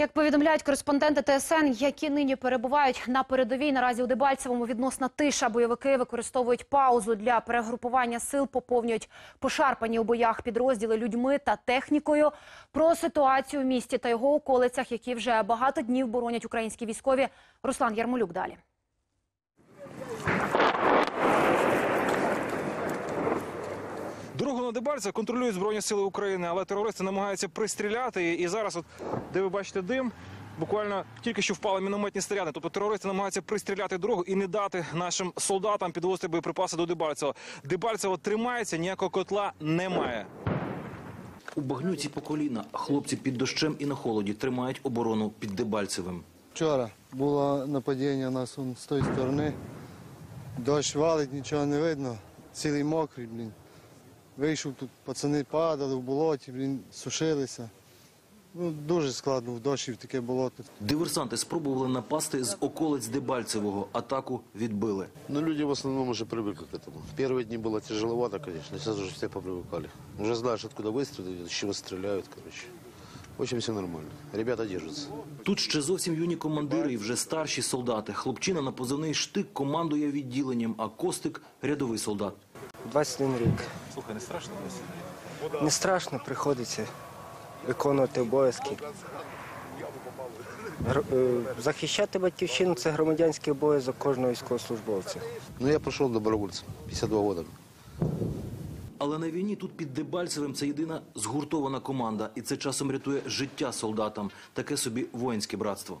Як повідомляють кореспонденти ТСН, які нині перебувають на передовій наразі у Дебальцевому відносна тиша. Бойовики використовують паузу для перегрупування сил, поповнюють пошарпані у боях підрозділи людьми та технікою. Про ситуацію в місті та його околицях, які вже багато днів боронять українські військові. Руслан Ярмолюк далі. Дорогу на Дебальцев контролюють Збройні Сили України, але терористи намагаються пристріляти. І зараз, от, де ви бачите дим, буквально тільки що впали мінометні снаряди. Тобто терористи намагаються пристріляти дорогу і не дати нашим солдатам підвозити боєприпаси до Дебальцева. Дебальцево тримається, ніякого котла немає. У багнюці по коліна хлопці під дощем і на холоді тримають оборону під Дебальцевим. Вчора було нападіння нас он, з тої сторони. Дощ валить, нічого не видно. Цілий мокрий, блін. Вийшов тут, пацани падали в болоті, блін, сушилися. Ну, дуже складно в дощі в таке болото. Диверсанти спробували напасти з околиць Дебальцевого. Атаку відбили. Ну, люди в основном уже привыкли к этому. В первые дни было тяжеловато, конечно. Сейчас уже все попривыкали. Уже знаешь, откуда выстрелы, с чего стреляют, короче. В общем, все нормально. Ребята держатся. Тут ще зовсім юні командири і вже старші солдати. Хлопчина на позивний штик командує відділенням, а Костик – рядовий солдат. 21 рік. Слухай, не страшно? Не страшно, приходиться виконувати обов'язки. Е, Захищати батьківщину це громадянський обов'язок кожного військовослужбовця. Ну, я прошел добровольцем. 52 года. Але на війні тут під Дебальцевим це єдина згуртована команда. І це часом рятує життя солдатам. Таке собі воїнське братство.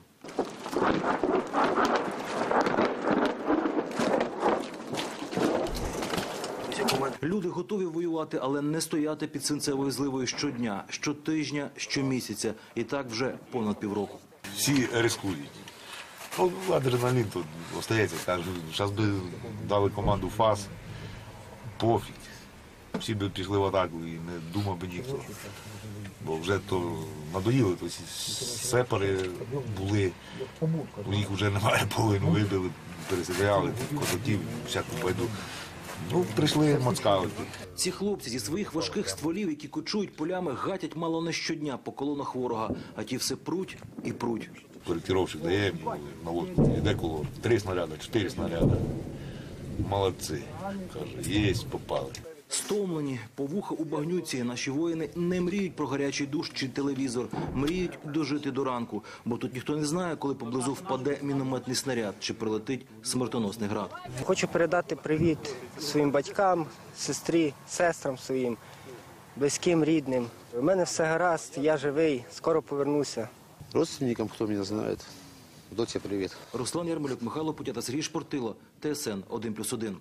Люди готові воювати, але не стояти під свинцевою зливою щодня, щотижня, щомісяця. І так вже понад півроку. всі рискують. Ну, адреналін тут остається. Кажуть, зараз би дали команду ФАС, пофіг. Всі би пішли в атаку і не думав би ніхто. Бо вже то надоїли, то сепари були, у їх вже немає половину вибили, перестріляли, козаків, всяку пайду. Ну, прийшли моцкалити. Ці хлопці зі своїх важких стволів, які кочують полями, гатять мало не щодня по колонах ворога, а ті все пруть і пруть. Коректировщик дає мені на лодку, йде коло. Три снаряди, чотири снаряди. Молодці. Каже, єсть, попали. Стомлені, по вуха у багнюці, наші воїни не мріють про гарячий душ чи телевізор, мріють дожити до ранку, бо тут ніхто не знає, коли поблизу впаде мінометний снаряд чи прилетить смертоносний град. Хочу передати привіт своїм батькам, сестрі, сестрам своїм, близьким, рідним. У мене все гаразд, я живий, скоро повернуся. Родственникам, кто меня знает, доте привет. Руслан Ярмолюк, Михайло Путята, Сергій Шпортило, ТСН 1+,1.